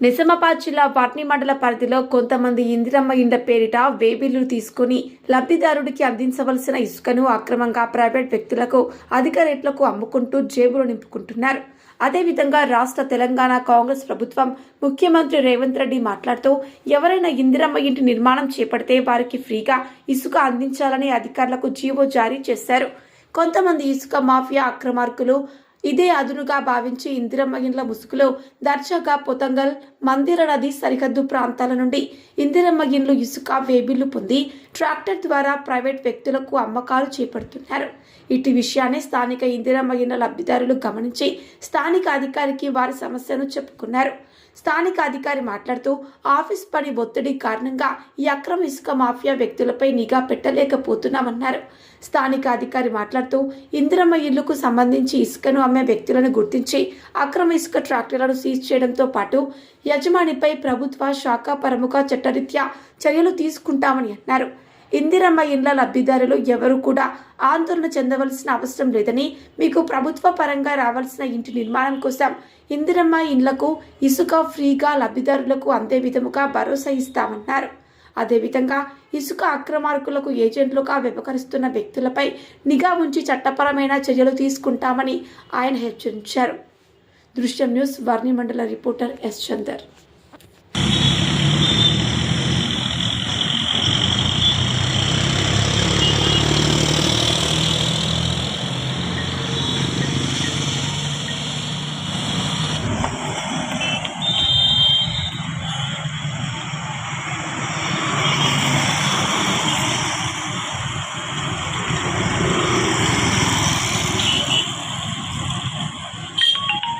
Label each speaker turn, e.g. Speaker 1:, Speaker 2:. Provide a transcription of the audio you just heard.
Speaker 1: నిజామాబాద్ జిల్లా వాట్ని మండల పరిధిలో కొంతమంది ఇందిరమ్మ ఇండ్ల పేరిట వేబిల్లు తీసుకుని లబ్ధిదారుడికి అందించవలసిన ఇసుకను అక్రమంగా ప్రైవేట్ వ్యక్తులకు అధిక రేట్లకు అమ్ముకుంటూ జేబులు నింపుకుంటున్నారు. అదేవిధంగా రాష్ట్ర తెలంగాణ కాంగ్రెస్ ప్రభుత్వం ముఖ్యమంత్రి రేవంత్ రెడ్డి మాట్లాడుతూ ఎవరైనా ఇందిరమ్మ ఇంటి నిర్మాణం చేపడితే వారికి ఫ్రీగా ఇసుక అందించాలని అధికారులకు జీవో జారీ చేశారు. కొంతమంది ఇసుక మాఫియా అక్రమార్కులు ఇదే అదునుగా భావించి ఇందిరమ్మ ఇండ్ల ముసుగులో దర్జాగా పొతంగల్ మందిర నది సరిహద్దు ప్రాంతాల నుండి ఇందిరమ్మ ఇండ్లు ఇసుక వేబిల్లు పొంది ట్రాక్టర్ ద్వారా ప్రైవేట్ వ్యక్తులకు అమ్మకాలు చేపడుతున్నారు. ఇటు విషయాన్ని స్థానిక ఇందిరమ్మ ఇండ్ల లబ్ధిదారులు గమనించి స్థానిక అధికారికి వారి సమస్యను చెప్పుకున్నారు. స్థానిక అధికారి మాట్లాడుతూ ఆఫీస్ పని ఒత్తిడి కారణంగా ఈ అక్రమ ఇసుక మాఫియా వ్యక్తులపై నిఘా పెట్టలేకపోతున్నామన్నారు. స్థానిక అధికారి మాట్లాడుతూ ఇందిరమ్మ ఇళ్ళకు సంబంధించి ఇసుకను అమ్మే వ్యక్తులను గుర్తించి అక్రమ ఇసుక ట్రాక్టర్లను సీజ్ చేయడంతో పాటు యజమానిపై ప్రభుత్వ శాఖ ప్రముఖ చట్టరీత్యా చర్యలు తీసుకుంటామని అన్నారు. ఇందిరమ్మ ఇండ్ల లబ్ధిదారులు ఎవరు కూడా ఆందోళన చెందవలసిన అవసరం లేదని మీకు ప్రభుత్వ పరంగా రావాల్సిన ఇంటి నిర్మాణం కోసం ఇందిరమ్మ ఇండ్లకు ఇసుక ఫ్రీగా లబ్ధిదారులకు అందే విధముగా భరోసా ఇస్తామన్నారు. అదేవిధంగా ఇసుక అక్రమార్కులకు ఏజెంట్లుగా వ్యవహరిస్తున్న వ్యక్తులపై నిఘా ఉంచి చట్టపరమైన చర్యలు తీసుకుంటామని ఆయన హెచ్చరించారు. దృశ్యం న్యూస్ వర్ణి మండల రిపోర్టర్ ఎస్ చందర్.